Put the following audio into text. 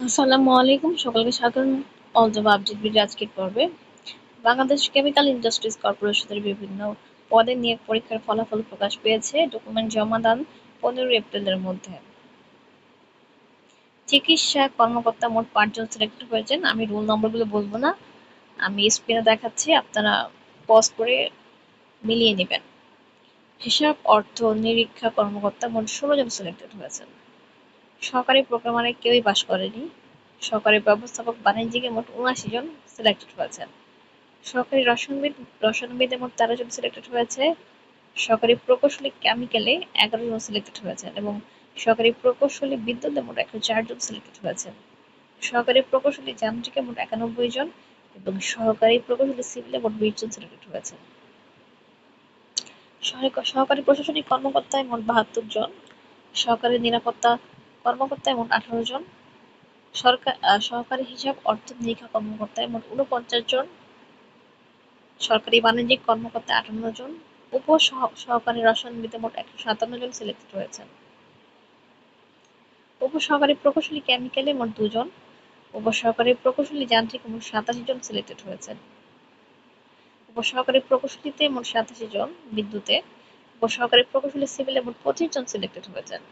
আসসালামু আলাইকুম, সকলকে স্বাগতম। অল জব আপডেট ভিডিও আজকের পর্বে। বাংলাদেশ কেমিক্যাল ইন্ডাস্ট্রিজ কর্পোরেশনের বিভিন্ন পদে নিয়োগ পরীক্ষার ফলাফল প্রকাশ পেয়েছে ডকুমেন্ট জমা দান পনেরোই এপ্রিলের মধ্যে। চিকিৎসা কর্মকর্তা মোট পাঁচজন সিলেক্ট হয়েছেন। আমি রোল নম্বরগুলো বলব না। আমি স্ক্রিনে দেখাচ্ছি, আপনারা পজ করে মিলিয়ে নেবেন। হিসাব অর্থ নিরীক্ষা কর্মকর্তা মোট ষোলো জন সিলেক্টেড হয়েছেন। সরকারি প্রোগ্রামারে কেউই পাশ করেনি। সরকারি ব্যবস্থাপক বাণিজ্যিকে মোট উনআশি জন সিলেক্টেড হয়েছেন সরকারি রসায়নবিদ, রসায়নবিদে মোট তেরো জন সিলেক্টেড হয়েছে। সরকারি প্রকৌশলী কেমিক্যালে এগারো জন সিলেক্টেড হয়েছেন এবং সরকারি প্রকৌশলী বিদ্যুতে মোট একশো চারজন সিলেক্টেড হয়েছেন সহকারী প্রকৌশলী যান্ত্রিকে মোট একানব্বই জন এবং সহকারী প্রকৌশলী সিভিলে মোট বিশ জন সিলেক্টেড হয়েছেন সহকারী প্রশাসনিক কর্মকর্তায় মোট বাহাত্তর জন। সহকারী নিরাপত্তা কর্মকর্তায় মোট আঠারো জন। সরকার সহকারী হিসাব অর্থ নিরীক্ষা কর্মকর্তায় মোট উনপঞ্চাশ জন। সরকারি বাণিজ্যিক কর্মকর্তায় আটান্ন জন। উপ সহকারী রসায়নবিদে মোট একশো সাতান্ন জন সিলেক্টেড হয়েছেন। উপ সহকারী প্রকৌশলী কেমিক্যালে মোট দুজন উপসহকারী প্রকৌশলী যান্ত্রিক মোট সাতাশি জন সিলেক্টেড হয়েছেন। উপসহকারী প্রকৌশলীতে মোট সাতাশি জন বিদ্যুতে। উপসহকারী প্রকৌশলী সিভিলে মোট পঁচিশ জন সিলেক্টেড হয়েছেন।